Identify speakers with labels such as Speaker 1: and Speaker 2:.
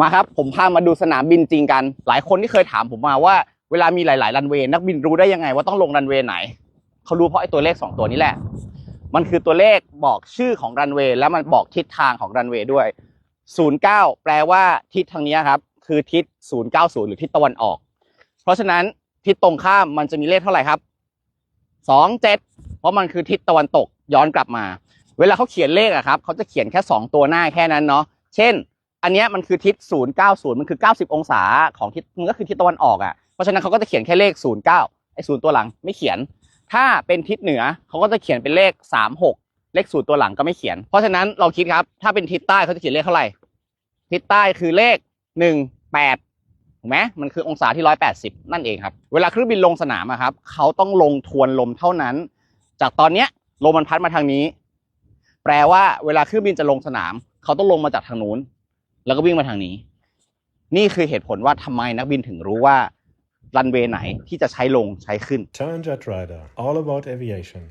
Speaker 1: มาครับ ผมพามาดูสนามบินจริงกัน หลายคนที่เคยถามผมมาว่าเวลามีหลาย ๆ รันเวย์นักบินรู้ได้ยังไงว่าต้องลงรันเวย์ไหน เขารู้เพราะไอ้ตัวเลข 2 ตัวนี้แหละ มันคือตัวเลขบอกชื่อของรันเวย์แล้วมันบอกทิศทางของรันเวย์ด้วย 09 แปลว่าทิศทางนี้ครับ คือทิศ 090 หรือทิศตะวันออก เพราะฉะนั้นทิศตรงข้ามมันจะมีเลขเท่าไหร่ครับ27 เพราะมันคือทิศตะวันตกย้อนกลับมา เวลาเขาเขียนเลขอะครับเขาจะเขียนแค่ 2 ตัวหน้าแค่นั้นเนาะ เช่น อันนี้มันคือทิศ 090 มันคือ 90 องศาของทิศมันก็คือทิศตะวันออกอะเพราะฉะนั้นเขาก็จะเขียนแค่เลข 09ไอ้ศูนย์ตัวหลังไม่เขียน ถ้าเป็นทิศเหนือเขาก็จะเขียนเป็นเลข 36 เลขศูนย์ตัวหลังก็ไม่เขียน เพราะฉะนั้นเราคิดครับ ถ้าเป็นทิศใต้เขาจะเขียนเลขเท่าไหร่ ทิศใต้คือเลข 18ถูกไหมมันคือองศาที่ 180 นั่นเองครับ เวลาเครื่องบินลงสนามอะครับ เขาต้องลงทวนลมเท่านั้น จากตอนเนี้ยลมมันพัดมาทางนี้ แปลว่าเวลาเครื่องบินจะลงสนาม เขาต้องลงมาจากทางนู้น แล้วก็วิ่งมาทางนี้ นี่คือเหตุผลว่าทำไมนักบินถึงรู้ว่ารันเวย์ไหนที่จะใช้ลงใช้ขึ้น
Speaker 2: Turn Jet Rider, all about aviation.